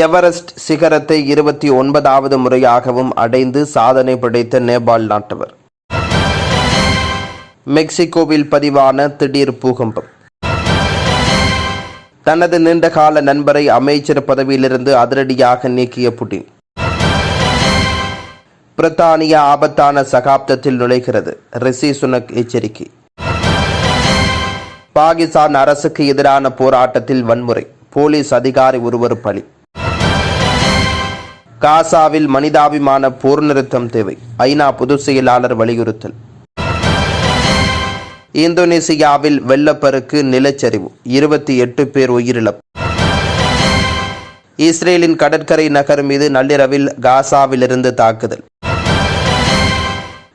Everest சிகரத்தை இருபத்தி ஒன்பதாவது முறையாகவும் அடைந்து சாதனை படைத்த நேபாள் நாட்டவர். மெக்சிகோவில் பதிவான திடீர் பூகம்பம். தனது நீண்டகால நண்பரை அமைச்சர் பதவியிலிருந்து அதிரடியாக நீக்கிய புட்டின். பிரித்தானிய ஆபத்தான சகாப்தத்தில் நுழைகிறது. ரிஷி சுனக் எச்சரிக்கை. பாகிஸ்தான் அரசுக்கு எதிரான போராட்டத்தில் வன்முறை. போலீஸ் அதிகாரி ஒருவர் பலி. காசாவில் மனிதாபிமான போர் நிறுத்தம் தேவை. ஐநா பொதுச் செயலாளர் வலியுறுத்தல். இந்தோனேசியாவில் வெள்ளப்பெருக்கு நிலச்சரிவு. இருபத்தி எட்டு பேர் உயிரிழப்பு. இஸ்ரேலின் கடற்கரை நகர் மீது நள்ளிரவில் காசாவிலிருந்து தாக்குதல்.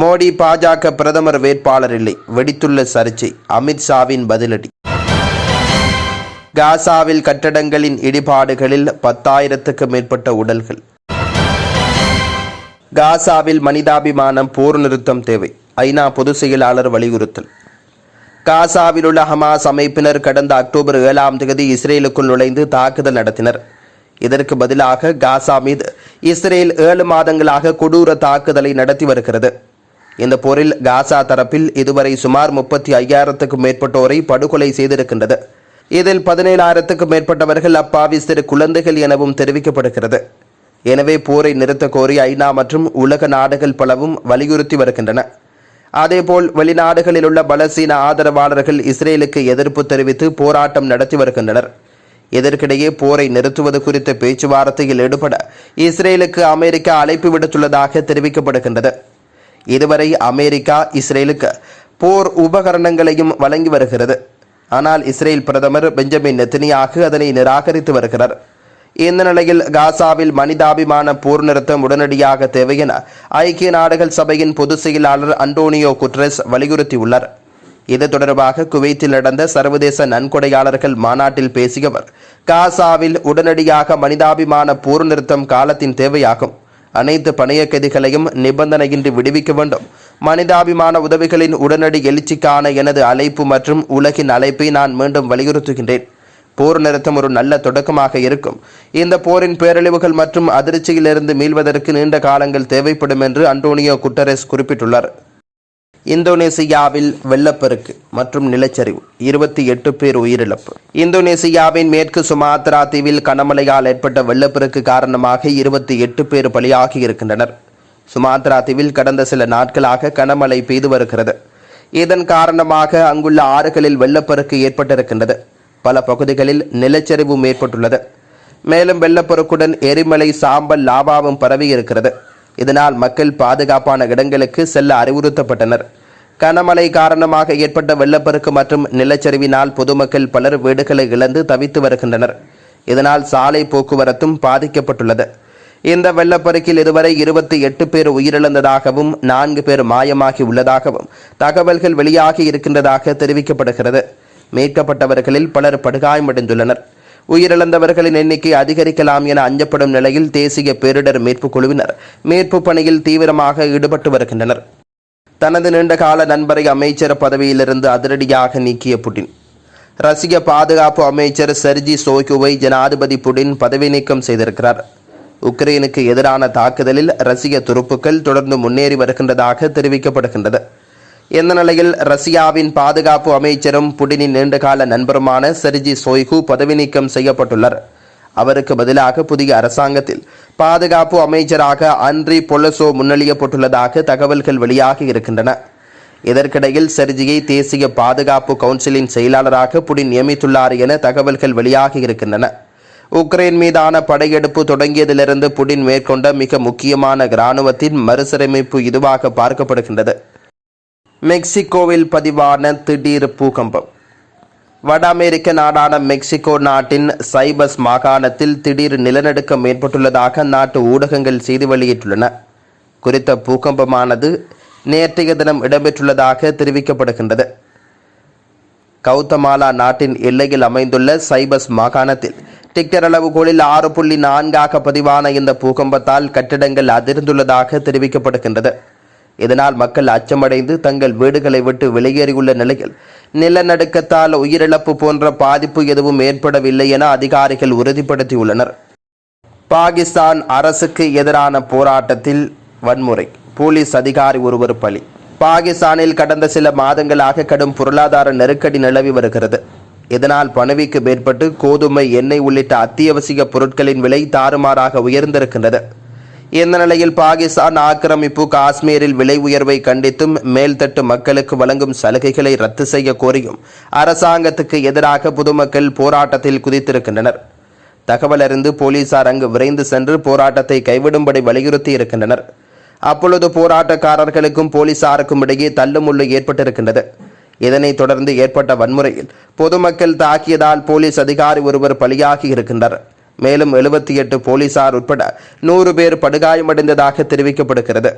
மோடி பாஜக பிரதமர் வேட்பாளர் இல்லை. வெடித்துள்ள சர்ச்சை. அமித்ஷாவின் பதிலடி. காசாவில் கட்டடங்களின் இடிபாடுகளில் பத்தாயிரத்துக்கு மேற்பட்ட உடல்கள். காசாவில் மனிதாபிமானம் போர் நிறுத்தம் தேவை. ஐநா பொதுச் செயலாளர் வலியுறுத்தல். காசாவில் உள்ள ஹமாஸ் அமைப்பினர் கடந்த அக்டோபர் ஏழாம் தேதி இஸ்ரேலுக்குள் நுழைந்து தாக்குதல் நடத்தினர். இதற்கு பதிலாக காசா மீது இஸ்ரேல் ஏழு மாதங்களாக கொடூர தாக்குதலை நடத்தி வருகிறது. இந்த போரில் காசா தரப்பில் இதுவரை சுமார் முப்பத்தி ஐயாயிரத்துக்கும் மேற்பட்டோரை படுகொலை செய்திருக்கின்றது. இதில் பதினேழாயிரத்துக்கும் மேற்பட்டவர்கள் அப்பாவி சிறு குழந்தைகள் எனவும் தெரிவிக்கப்படுகிறது. எனவே போரை நிறுத்த கோரி ஐநா மற்றும் உலக நாடுகள் பலவும் வலியுறுத்தி வருகின்றன. அதேபோல் வெளிநாடுகளில் உள்ள பலசீன ஆதரவாளர்கள் இஸ்ரேலுக்கு எதிர்ப்பு தெரிவித்து போராட்டம் நடத்தி வருகின்றனர். இதற்கிடையே போரை நிறுத்துவது குறித்த பேச்சுவார்த்தையில் ஈடுபட இஸ்ரேலுக்கு அமெரிக்கா அழைப்பு விடுத்துள்ளதாக தெரிவிக்கப்படுகின்றது. இதுவரை அமெரிக்கா இஸ்ரேலுக்கு போர் உபகரணங்களையும் வழங்கி வருகிறது. ஆனால் இஸ்ரேல் பிரதமர் பெஞ்சமின் நெத்தினியாக அதனை நிராகரித்து வருகிறார். இந்த நிலையில் காசாவில் மனிதாபிமான போர் நிறுத்தம் உடனடியாக தேவை என ஐக்கிய நாடுகள் சபையின் பொதுச் செயலாளர் அண்டோனியோ குட்ரஸ் வலியுறுத்தியுள்ளார். இது தொடர்பாக குவைத்தில் நடந்த சர்வதேச நன்கொடையாளர்கள் மாநாட்டில் பேசியவர் காசாவில் உடனடியாக மனிதாபிமான போர் நிறுத்தம் காலத்தின் தேவையாகும். அனைத்து பணைய கைதிகளையும் நிபந்தனையின்றி விடுவிக்க வேண்டும். மனிதாபிமான உதவிகளின் உடனடி எழுச்சிக்கான எனது அழைப்பு மற்றும் உலகின் அழைப்பை நான் மீண்டும் வலியுறுத்துகின்றேன். போர் நிறுத்தம் ஒரு நல்ல தொடக்கமாக இருக்கும். இந்த போரின் பேரழிவுகள் மற்றும் அதிர்ச்சியிலிருந்து மீள்வதற்கு நீண்ட காலங்கள் தேவைப்படும் என்று அண்டோனியோ குட்டரஸ் குறிப்பிட்டுள்ளார். இந்தோனேசியாவில் வெள்ளப்பெருக்கு மற்றும் நிலச்சரிவு இருபத்தி எட்டு பேர் உயிரிழப்பு. இந்தோனேசியாவின் மேற்கு சுமாத்ரா தீவில் கனமழையால் ஏற்பட்ட வெள்ளப்பெருக்கு காரணமாக இருபத்தி எட்டு பேர் பலியாகி இருக்கின்றனர் சுமாத்ரா தீவில் கடந்த சில நாட்களாக கனமழை பெய்து வருகிறது. இதன் காரணமாக அங்குள்ள ஆறுகளில் வெள்ளப்பெருக்கு ஏற்பட்டிருக்கின்றது. பல பகுதிகளில் நிலச்சரிவும் ஏற்பட்டுள்ளது மேலும் வெள்ளப்பெருக்குடன் எரிமலை சாம்பல் லாபாவும் பரவி இருக்கிறது. இதனால் மக்கள் பாதுகாப்பான இடங்களுக்கு செல்ல அறிவுறுத்தப்பட்டனர். கனமழை காரணமாக ஏற்பட்ட வெள்ளப்பெருக்கு மற்றும் நிலச்சரிவினால் பொதுமக்கள் பலர் வீடுகளை இழந்து தவித்து வருகின்றனர். இதனால் சாலை போக்குவரத்தும் பாதிக்கப்பட்டுள்ளது. இந்த வெள்ளப்பெருக்கில் இதுவரை இருபத்தி எட்டு பேர் உயிரிழந்ததாகவும் நான்கு பேர் மாயமாகி உள்ளதாகவும் தகவல்கள் வெளியாகி இருக்கின்றதாக தெரிவிக்கப்படுகிறது. மீட்கப்பட்டவர்களில் பலர் படுகாயமடைந்துள்ளனர். உயிரிழந்தவர்களின் எண்ணிக்கை அதிகரிக்கலாம் என அஞ்சப்படும் நிலையில் தேசிய பேரிடர் மீட்புக் குழுவினர் மீட்பு பணியில் தீவிரமாக ஈடுபட்டு வருகின்றனர். தனது நீண்டகால நண்பரை அமைச்சர் பதவியிலிருந்து அதிரடியாக நீக்கிய புட்டின். ரஷ்ய பாதுகாப்பு அமைச்சர் செர்ஜி சோகுவை ஜனாதிபதி புடின் பதவி நீக்கம் செய்திருக்கிறார். உக்ரைனுக்கு எதிரான தாக்குதலில் ரஷ்ய துருப்புக்கள் தொடர்ந்து முன்னேறி வருகின்றதாக தெரிவிக்கப்படுகின்றது. இந்த நிலையில் ரஷ்யாவின் பாதுகாப்பு அமைச்சரும் புடினின் நீண்டகால நண்பருமான செர்ஜி சோய்கு பதவி நீக்கம் செய்யப்பட்டுள்ளார். அவருக்கு பதிலாக புதிய அரசாங்கத்தில் பாதுகாப்பு அமைச்சராக அன்றி பொலசோ முன்னெழியப்பட்டுள்ளதாக தகவல்கள் வெளியாகி இருக்கின்றன. இதற்கிடையில் செர்ஜியை தேசிய பாதுகாப்பு கவுன்சிலின் செயலாளராக புடின் நியமித்துள்ளார் என தகவல்கள் வெளியாகி இருக்கின்றன. உக்ரைன் மீதான படையெடுப்பு தொடங்கியதிலிருந்து புடின் மேற்கொண்ட மிக முக்கியமான இராணுவத்தின் மறுசீரமைப்பு இதுவாக பார்க்கப்படுகின்றது. மெக்சிகோவில் பதிவான திடீர் பூகம்பம். வட அமெரிக்க நாடான மெக்சிகோ நாட்டின் சைபஸ் மாகாணத்தில் திடீர் நிலநடுக்கம் ஏற்பட்டுள்ளதாக அந்நாட்டு ஊடகங்கள் செய்தி வெளியிட்டுள்ளன. குறித்த பூகம்பமானது நேற்றைய தினம் இடம்பெற்றுள்ளதாக தெரிவிக்கப்படுகின்றது. கௌதமாலா நாட்டின் எல்லையில் அமைந்துள்ள சைபஸ் மாகாணத்தில் டிக்டர் அளவுகோலில் ஆறு புள்ளி நான்காக பதிவான இந்த பூகம்பத்தால் கட்டிடங்கள் அதிர்ந்துள்ளதாக தெரிவிக்கப்படுகின்றது. இதனால் மக்கள் அச்சமடைந்து தங்கள் வீடுகளை விட்டு வெளியேறியுள்ள நிலையில் நிலநடுக்கத்தால் உயிரிழப்பு போன்ற பாதிப்பு எதுவும் ஏற்படவில்லை என அதிகாரிகள் உறுதிப்படுத்தியுள்ளனர். பாகிஸ்தான் அரசுக்கு எதிரான போராட்டத்தில் வன்முறை போலீஸ் அதிகாரி ஒருவர் பலி. பாகிஸ்தானில் கடந்த சில மாதங்களாக கடும் பொருளாதார நெருக்கடி நிலவி வருகிறது. இதனால் பணவிக்கு மேற்பட்டு கோதுமை எண்ணெய் உள்ளிட்ட அத்தியாவசிய பொருட்களின் விலை தாறுமாறாக உயர்ந்திருக்கின்றது. இந்த நிலையில் பாகிஸ்தான் ஆக்கிரமிப்பு காஷ்மீரில் விலை உயர்வை கண்டித்தும் மேல்தட்டு மக்களுக்கு வழங்கும் சலுகைகளை ரத்து செய்ய கோரியும். அரசாங்கத்துக்கு எதிராக பொதுமக்கள் போராட்டத்தில் குதித்திருக்கின்றனர். தகவல் அறிந்து போலீசார் அங்கு விரைந்து சென்று போராட்டத்தை கைவிடும்படி வலியுறுத்தி இருக்கின்றனர். அப்பொழுது போராட்டக்காரர்களுக்கும் போலீசாருக்கும் இடையே தள்ளுமுள்ளு ஏற்பட்டிருக்கின்றது. இதனைத் தொடர்ந்து ஏற்பட்ட வன்முறையில் பொதுமக்கள் தாக்கியதால் போலீஸ் அதிகாரி ஒருவர் பலியாகி இருக்கின்றனர் மேலும் எழுபத்தி எட்டு போலீசார் உட்பட நூறு பேர் படுகாயமடைந்ததாக தெரிவிக்கப்படுகிறது.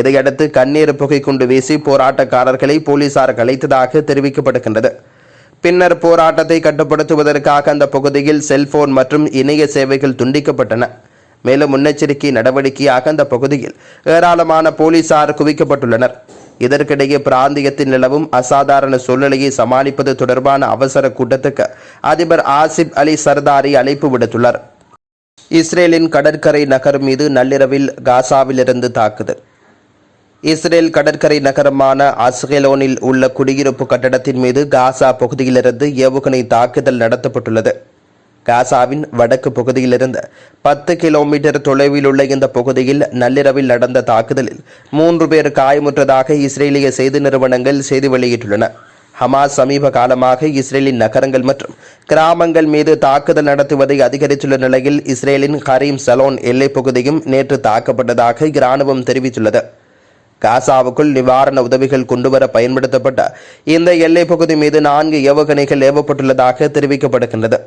இதையடுத்து கண்ணீர் புகை குண்டு வீசி போராட்டக்காரர்களை போலீசார் கலைத்ததாக தெரிவிக்கப்படுகின்றது. பின்னர் போராட்டத்தை கட்டுப்படுத்துவதற்காக அந்த பகுதியில் செல்போன் மற்றும் இணைய சேவைகள் துண்டிக்கப்பட்டன. மேலும் முன்னெச்சரிக்கை நடவடிக்கையாக அந்த பகுதியில் ஏராளமான போலீசார் குவிக்கப்பட்டுள்ளனர். இதற்கிடையே பிராந்தியத்தில் நிலவும் அசாதாரண சூழ்நிலையை சமாளிப்பது தொடர்பான அவசர கூட்டத்துக்கு அதிபர் ஆசிப் அலி சர்தாரி அழைப்பு விடுத்துள்ளார். இஸ்ரேலின் கடற்கரை நகர் மீது நள்ளிரவில் காசாவிலிருந்து தாக்குதல். இஸ்ரேல் கடற்கரை நகரமான அஸ்கெலோனில் உள்ள குடியிருப்பு கட்டடத்தின் மீது காசா பகுதியிலிருந்து ஏவுகணை தாக்குதல் நடத்தப்பட்டுள்ளது. காசாவின் வடக்கு பகுதியிலிருந்து பத்து கிலோமீட்டர் தொலைவில் உள்ள இந்த பகுதியில் நள்ளிரவில் நடந்த தாக்குதலில் மூன்று பேர் காயமுற்றதாக இஸ்ரேலிய செய்தி நிறுவனங்கள் செய்தி வெளியிட்டுள்ளன. ஹமாஸ் சமீப காலமாக இஸ்ரேலின் நகரங்கள் மற்றும் கிராமங்கள் மீது தாக்குதல் நடத்துவதை அதிகரித்துள்ள நிலையில் இஸ்ரேலின் ஹரீம் சலோன் எல்லைப் பகுதியும் நேற்று தாக்கப்பட்டதாக இராணுவம் தெரிவித்துள்ளது. காசாவுக்குள் நிவாரண உதவிகள் கொண்டுவர பயன்படுத்தப்பட்ட இந்த எல்லைப் பகுதி மீது நான்கு ஏவுகணைகள் ஏவப்பட்டுள்ளதாக தெரிவிக்கப்படுகின்றது.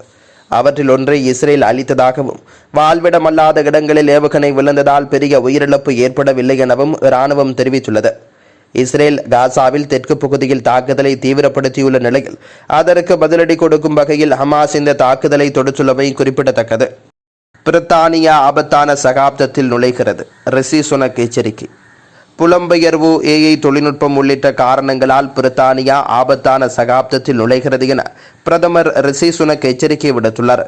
அவற்றில் ஒன்றை இஸ்ரேல் அளித்ததாகவும் வாழ்விடமல்லாத இடங்களில் ஏவுகணை விழுந்ததால் பெரிய உயிரிழப்பு ஏற்படவில்லை எனவும் இராணுவம் தெரிவித்துள்ளது. இஸ்ரேல் காசாவில் தெற்கு பகுதியில் தாக்குதலை தீவிரப்படுத்தியுள்ள நிலையில் அதற்கு பதிலடி கொடுக்கும் வகையில் ஹமாஸ் இந்த தாக்குதலை தொடுத்துள்ளமை குறிப்பிடத்தக்கது. பிரித்தானியா ஆபத்தான சகாப்தத்தில் நுழைகிறது. ரிஷி சுனக் எச்சரிக்கை. புலம்பெயர்வு ஏஐ தொழில்நுட்பம் உள்ளிட்ட காரணங்களால் பிரித்தானியா ஆபத்தான சகாப்தத்தில் நுழைகிறது என பிரதமர் ரிஷி சுனக் எச்சரிக்கை விடுத்துள்ளார்.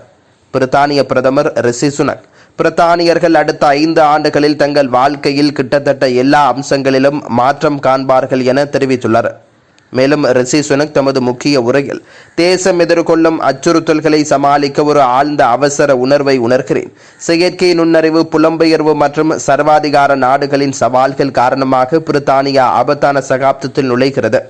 பிரித்தானிய பிரதமர் ரிஷி சுனக் பிரித்தானியர்கள் அடுத்த ஐந்து ஆண்டுகளில் தங்கள் வாழ்க்கையில் கிட்டத்தட்ட எல்லா அம்சங்களிலும் மாற்றம் காண்பார்கள் என தெரிவித்துள்ளார். மேலும் ரிஷி சுனக் தமது முக்கிய உரையில் தேசம் எதிர்கொள்ளும் அச்சுறுத்தல்களை சமாளிக்க ஒரு ஆழ்ந்த அவசர உணர்வை உணர்கிறேன். செயற்கை நுண்ணறிவு புலம்பெயர்வு மற்றும் சர்வாதிகார நாடுகளின் சவால்கள் காரணமாக பிரித்தானியா ஆபத்தான சகாப்தத்தில் நுழைகிறது.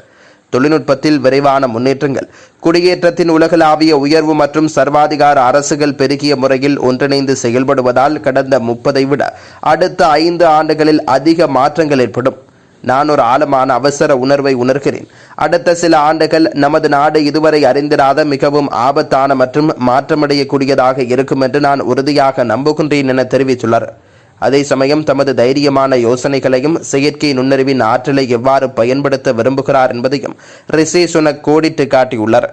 தொழில்நுட்பத்தில் விரைவான முன்னேற்றங்கள். குடியேற்றத்தின் உலகளாவிய உயர்வு மற்றும் சர்வாதிகார அரசுகள் பெருகிய முறையில் ஒன்றிணைந்து செயல்படுவதால் கடந்த முப்பதை விட அடுத்த ஐந்து ஆண்டுகளில் அதிக மாற்றங்கள் ஏற்படும். நான் ஒரு ஆழமான அவசர உணர்வை உணர்கிறேன். அடுத்த சில ஆண்டுகள் நமது நாடு இதுவரை அறிந்திராத மிகவும் ஆபத்தான மற்றும் மாற்றமடையக்கூடியதாக இருக்கும் என்று நான் உறுதியாக நம்புகின்றேன் என தெரிவித்துள்ளார். அதே சமயம் தமது தைரியமான யோசனைகளையும் செயற்கை நுண்ணறிவின் ஆற்றலை எவ்வாறு பயன்படுத்த விரும்புகிறார் என்பதையும் ரிசி சுனக் கோடிட்டு காட்டியுள்ளார்.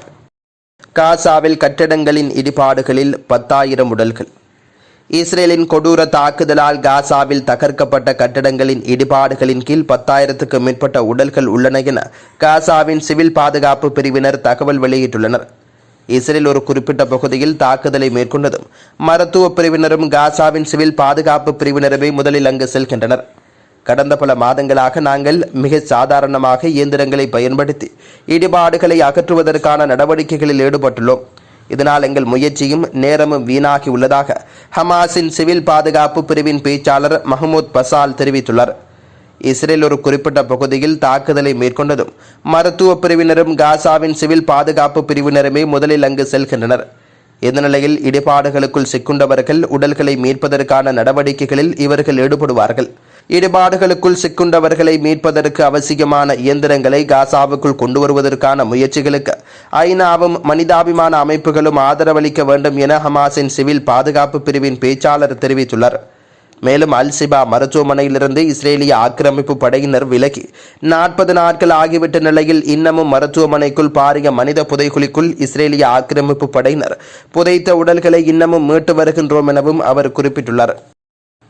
காசாவில் கட்டடங்களின் இடிபாடுகளில் பத்தாயிரம் உடல்கள். இஸ்ரேலின் கொடூர தாக்குதலால் காசாவில் தகர்க்கப்பட்ட கட்டடங்களின் இடிபாடுகளின் கீழ் பத்தாயிரத்துக்கு மேற்பட்ட உடல்கள் உள்ளன என காசாவின் சிவில் பாதுகாப்பு பிரிவினர் தகவல் வெளியிட்டுள்ளனர். இஸ்ரேல் ஒரு குறிப்பிட்ட பகுதியில் தாக்குதலை மேற்கொண்டதும் மருத்துவ பிரிவினரும் காசாவின் சிவில் பாதுகாப்பு பிரிவினருமே முதலில் அங்கு செல்கின்றனர். கடந்த பல மாதங்களாக நாங்கள் மிக சாதாரணமாக இயந்திரங்களை பயன்படுத்தி இடிபாடுகளை அகற்றுவதற்கான நடவடிக்கைகளில் ஈடுபட்டுள்ளோம். இதனால் எங்கள் முயற்சியும் நேரமும் வீணாகி உள்ளதாக ஹமாஸின் சிவில் பாதுகாப்பு பிரிவின் பேச்சாளர் மஹமூத் பசால் தெரிவித்துள்ளார். இஸ்ரேல் ஒரு குறிப்பிட்ட பகுதியில் தாக்குதலை மேற்கொண்டதும் மருத்துவ பிரிவினரும் காசாவின் சிவில் பாதுகாப்பு பிரிவினருமே முதலில் அங்கு செல்கின்றனர். இந்த நிலையில் இடிபாடுகளுக்குள் சிக்குண்டவர்கள் உடல்களை மீட்பதற்கான நடவடிக்கைகளில் இவர்கள் ஈடுபடுவார்கள். இடிபாடுகளுக்குள் சிக்குண்டவர்களை மீட்பதற்கு அவசியமான இயந்திரங்களை காசாவுக்குள் கொண்டு வருவதற்கான முயற்சிகளுக்கு ஐநாவும் மனிதாபிமான அமைப்புகளும் ஆதரவளிக்க வேண்டும் என ஹமாஸின் சிவில் பாதுகாப்பு பிரிவின் பேச்சாளர் தெரிவித்துள்ளார். மேலும் அல்சிபா மருத்துவமனையிலிருந்து இஸ்ரேலிய ஆக்கிரமிப்பு படையினர் விலகி நாற்பது நாட்கள் ஆகிவிட்ட நிலையில் இன்னமும் மருத்துவமனைக்குள் பாரிய மனித புதைகுழிக்குள் இஸ்ரேலிய ஆக்கிரமிப்பு படையினர் புதைத்த உடல்களை இன்னமும் மீட்டு வருகின்றோம் எனவும் அவர் குறிப்பிட்டுள்ளார்.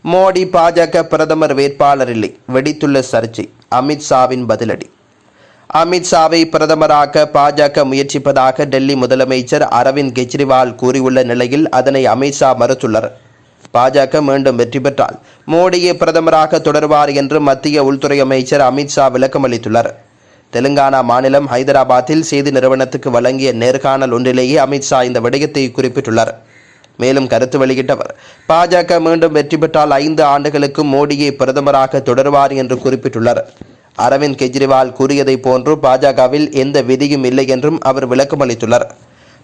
மோடி பாஜக பிரதமர் வேட்பாளர் இல்லை. வெடித்துள்ள சர்ச்சை. அமித்ஷாவின் பதிலடி. அமித்ஷாவை பிரதமராக்க பாஜக முயற்சிப்பதாக டெல்லி முதலமைச்சர் அரவிந்த் கெஜ்ரிவால் கூறியுள்ள நிலையில் அதனை அமித்ஷா மறுத்துள்ளார். பாஜக மீண்டும் வெற்றி பெற்றால் மோடியை பிரதமராக தொடர்வார் என்று மத்திய உள்துறை அமைச்சர் அமித்ஷா விளக்கம் அளித்துள்ளார். தெலுங்கானா மாநிலம் ஹைதராபாத்தில் செய்தி நிறுவனத்துக்கு வழங்கிய நேர்காணல் ஒன்றிலேயே அமித்ஷா இந்த விடயத்தை குறிப்பிட்டுள்ளார். மேலும் கருத்து வெளியிட்டவர். பாஜக மீண்டும் வெற்றி பெற்றால் ஐந்து ஆண்டுகளுக்கு மோடியை பிரதமராக தொடர்வார் என்று குறிப்பிட்டுள்ளார் அரவிந்த் கெஜ்ரிவால் கூறியதைப் போன்று பாஜகவில் எந்த விதியும் இல்லை என்றும் அவர் விளக்கமளித்துள்ளார்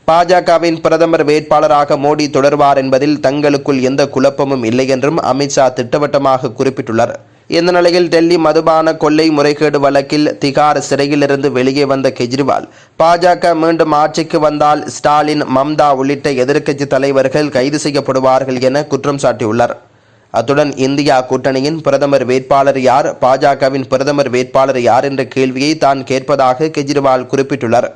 பாஜகவின் பிரதமர் வேட்பாளராக மோடி தொடர்வார் என்பதில் தங்களுக்குள் எந்த குழப்பமும் இல்லை என்றும் அமித்ஷா திட்டவட்டமாக குறிப்பிட்டுள்ளார். இந்த நிலையில் டெல்லி மதுபான கொள்ளை முறைகேடு வழக்கில் திகார் சிறையிலிருந்து வெளியே வந்த கெஜ்ரிவால். பாஜக மீண்டும் ஆட்சிக்கு வந்தால் ஸ்டாலின் மம்தா உள்ளிட்ட எதிர்க்கட்சி தலைவர்கள் கைது செய்யப்படுவார்கள் என குற்றம் சாட்டியுள்ளார். அத்துடன் இந்தியா கூட்டணியின் பிரதமர் வேட்பாளர் யார்? பாஜகவின் பிரதமர் வேட்பாளர் யார் என்ற கேள்வியை தான் கேட்பதாக கெஜ்ரிவால் குறிப்பிட்டுள்ளார்.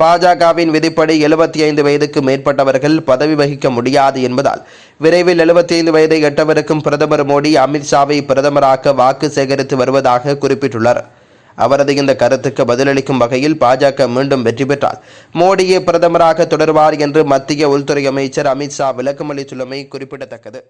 பாஜகவின் விதிப்படி எழுபத்தி ஐந்து வயதுக்கு மேற்பட்டவர்கள் பதவி வகிக்க முடியாது என்பதால் விரைவில் எழுபத்தி ஐந்து வயதை எட்டவருக்கும் பிரதமர் மோடி அமித்ஷாவை பிரதமராக்க வாக்கு சேகரித்து வருவதாக குறிப்பிட்டுள்ளார். அவரது இந்த கருத்துக்கு பதிலளிக்கும் வகையில் பாஜக மீண்டும் வெற்றி பெற்றால் மோடியே பிரதமராக தொடர்வார் என்று மத்திய உள்துறை அமைச்சர் அமித்ஷா விளக்கமளித்துள்ளமை குறிப்பிடத்தக்கது.